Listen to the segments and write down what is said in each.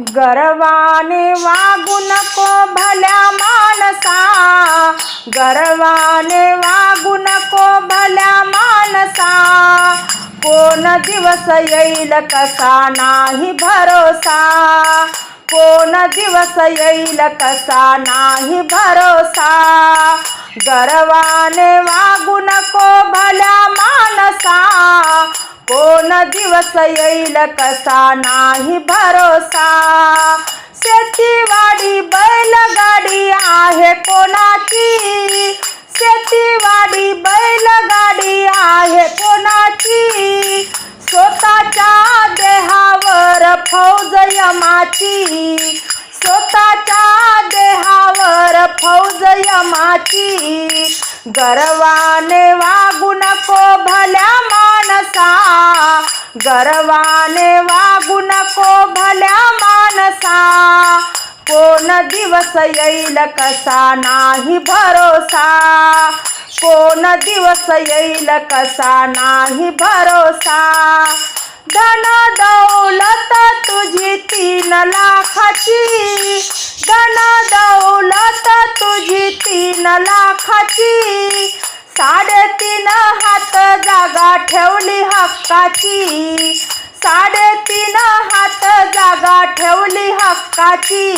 गर्वाने वागू नको भल्या मानसा गर्वाने वागू नको भल्या मानसा कोण दिवस येईल कसा नाही भरोसा. कोण दिवस येईल कसा नाही भरोसा. गर्वाने वागू नको भल्या मानसा कोण दिवस येईल कसा नाही भरोसा? शेतीवाडी बैलगाडी आहे कोणाची? शेतीवाडी बैलगाडी आहे कोणाची? स्वतःच्या देहावर फौज यमाची. स्वतःच्या देहावर फौज यमाची. गर्वाने वागू नको भल्या मानसा गर्वाने वागू नको भल्या मानसा कोण दिवस येईल कसा नाही भरोसा. कोण दिवस येईल कसा नाही भरोसा. धन दौलत तुझी तीन लाखाची. धन दौलत तुझी तीन लाखाची. साडेतीन हात जागा ठेवली हक्काची. साडेतीन हात जागा ठेवली हक्काची.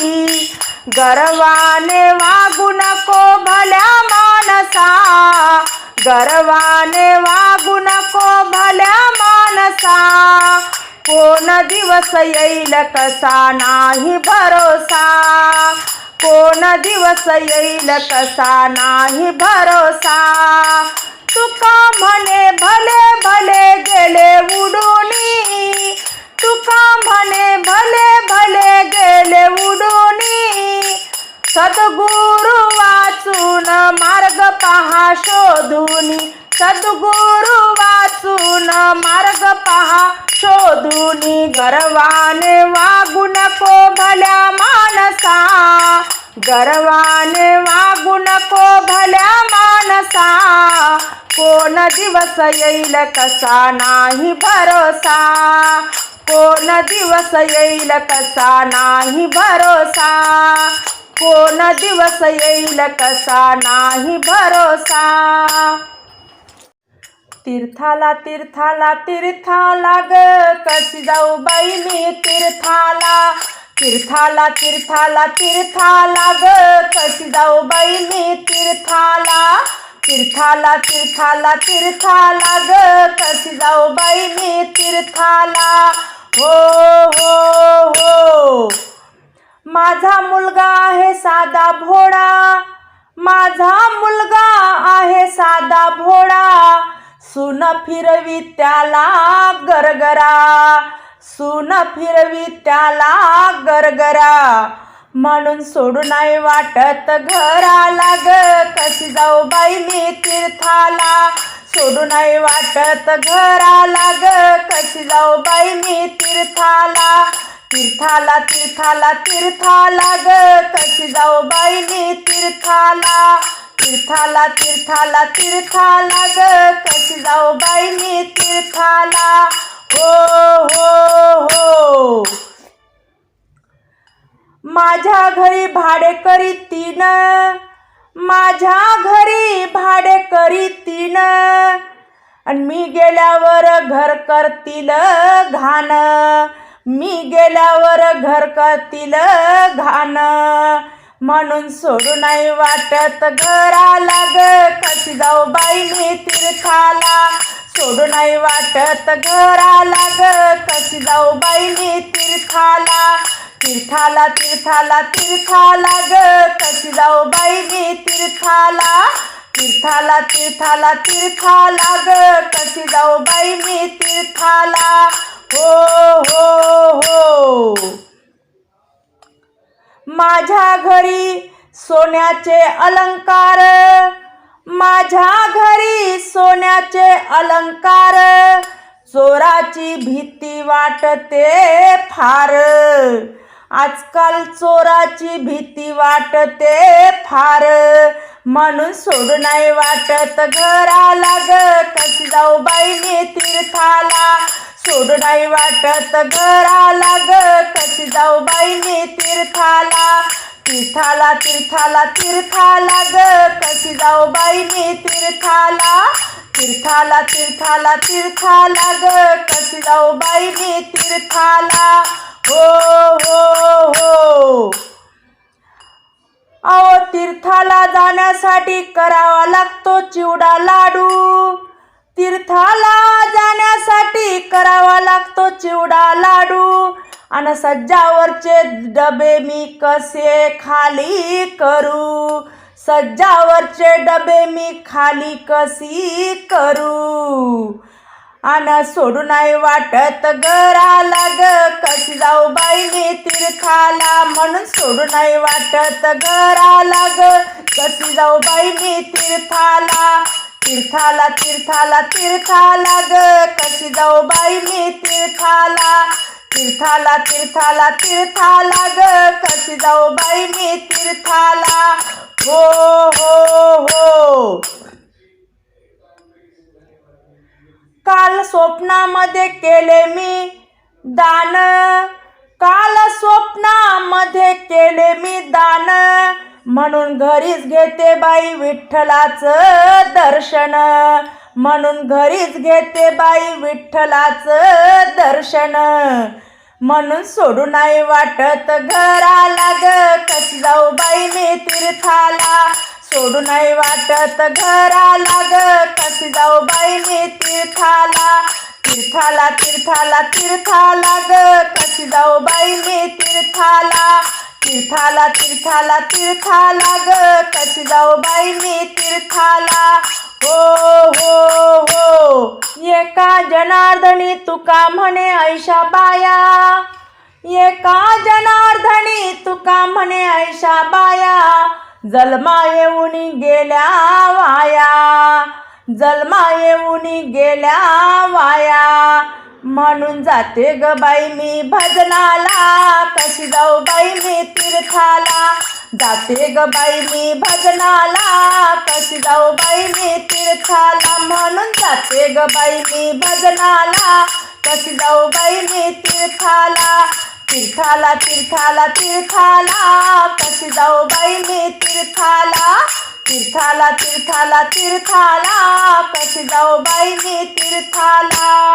गर्वाने वागू नको भल्या मानसा. गर्वाने वागू नको भल्या मानसा. कोण दिवस येईल कसा नाही भरोसा? कोण दिवस येईल कसा नाही भरोसा? तुका म्हणे भले भले शोधून गर्वान वागू नको भल्या मानसा. गर्वान वागू नको भल्या मानसा. कोण दिवस येईल कसा नाही भरोसा. कोण दिवस येईल कसा नाही भरोसा. कोण दिवस येईल कसा नाही भरोसा. तीर्थाला तीर्थाला तीर्थाला ग. कशी जाऊ बाई मी तीर्थाला? तीर्थाला तीर्थाला तीर्थाला ग. कशी जाऊ बाई मी तीर्थाला? तीर्थाला तीर्थाला तीर्थाला ग. कशी जाऊ बाई मी तीर्थाला? हो हो हो. माझा मुलगा आहे साधा भोळा. माझा मुलगा आहे साधा भोळा. सुन फिरवी त्याला गरगरा. सुन फिरवी त्याला गरगरा. म्हणून सोडू नाही वाटत घराला ग. कशी जाऊ बाई मी तीर्थाला. सोडू नाही वाटत घराला ग. कशी जाऊ बाई मी तीर्थाला. तीर्थाला तीर्थाला तीर्थाला ग. कशी जाऊ बाई मी तीर्थाला. तीर्थाला तीर्थाला तीर्थाला ग. कशी जाऊ बाई मी तीर्थाला? हो हो हो. माझ्या घरी भाडे करी तीन. माझ्या घरी भाडे करी तीन. आणि मी गेल्यावर घर करतील घाण. मी गेल्यावर घर करतील घाण. म्हणून सोडू नाही वाटत. घराला ग कशी जाऊ बाई मी तीर्थाला? सोडू नाही वाटत. घराला ग कशी जाऊ बाई मी तीर्थाला? तीर्थाला तीर्थाला तीर्थाला ग कशी जाऊ बाई मी तीर्थाला? तीर्थाला तीर्थाला तीर्थाला ग कशी जाऊ बाई मी तीर्थाला? हो हो हो. माझ्या घरी सोन्याचे अलंकार. माझ्या घरी सोन्याचे अलंकार. चोराची भीती वाटते फार. आजकाल चोराची भीती वाटते फार. म्हणून सोड नाही वाटत घराला ग. कशी जाऊ बाईने तीर्थाला? सोडू नाही वाटत घराला ग. कशी जाऊ बाई तीर्थाला? तीर्थाला तीर्थाला तीर्थाला ग. कशी जाऊ बाई मी तीर्थाला? तीर्थाला तीर्थाला तीर्थाला ग. कशी जाऊ बाई मी तीर्थाला? हो हो हो. अहो तीर्थाला जाण्यासाठी करावा लागतो चिवडा लाडू. तीर्थाला जाण्यासाठी करावा लागतो चिवडा लाडू. आणि सज्जावरचे डबे मी कसे खाली करू? सज्जावरचे डबे मी खाली कशी करू? आन सोडू नाही वाटत घराला ग. कशी जाऊ बाई मी तीर्थाला? म्हणून सोडू नाही वाटत घराला ग. कशी जाऊ बाई मी तीर्थाला? तीर्थाला तीर्थाला तीर्थाला ग. कशी जाऊ बाई मी तीर्थाला? तीर्थाला तीर्थाला तीर्थाला ग. कशी जाऊ बाई मी तीर्थाला? हो हो हो. काल स्वप्नामध्ये केले मी दान. म्हणून घरीच घेते बाई विठ्ठलाचं दर्शन. म्हणून घरीच घेते बाई विठ्ठलाचं दर्शन. म्हणून सोडू नाही वाटत घराला ग. कशी जाऊ बाई मी तीर्थाला? सोडू नाही वाटत घराला ग. कशी जाऊ बाई मी तीर्थाला? तीर्थाला तीर्थाला तीर्थाला ग. कशी जाऊ बाई मी तीर्थाला? तीर्थाला तीर्थाला तीर्थाला ग. कशी जाऊ बाई मी तीर्थाला. हो हो हो. एका जनार्दनी तुका म्हणे ऐशा बाया. एका जनार्दनी तुका म्हणे ऐशा बाया. जलमा येऊन गेल्या वाया. जलमा येऊन गेल्या वाया. म्हणून जाते ग बाई मी भजनाला. कशी जाऊ बाई मी तीर्थाला? जाते ग बाई मी भजनाला. कशी जाऊ बाई मी तीर्थाला? म्हणून जाते ग बाई मी भजनाला. कशी जाऊ बाई मी तीर्थाला? तीर्थाला तीर्थाला तीर्थाला. कशी जाऊ बाई मी तीर्थाला? तीर्थाला तीर्थाला तीर्थाला. कशी जाऊ बाई मी तीर्थाला?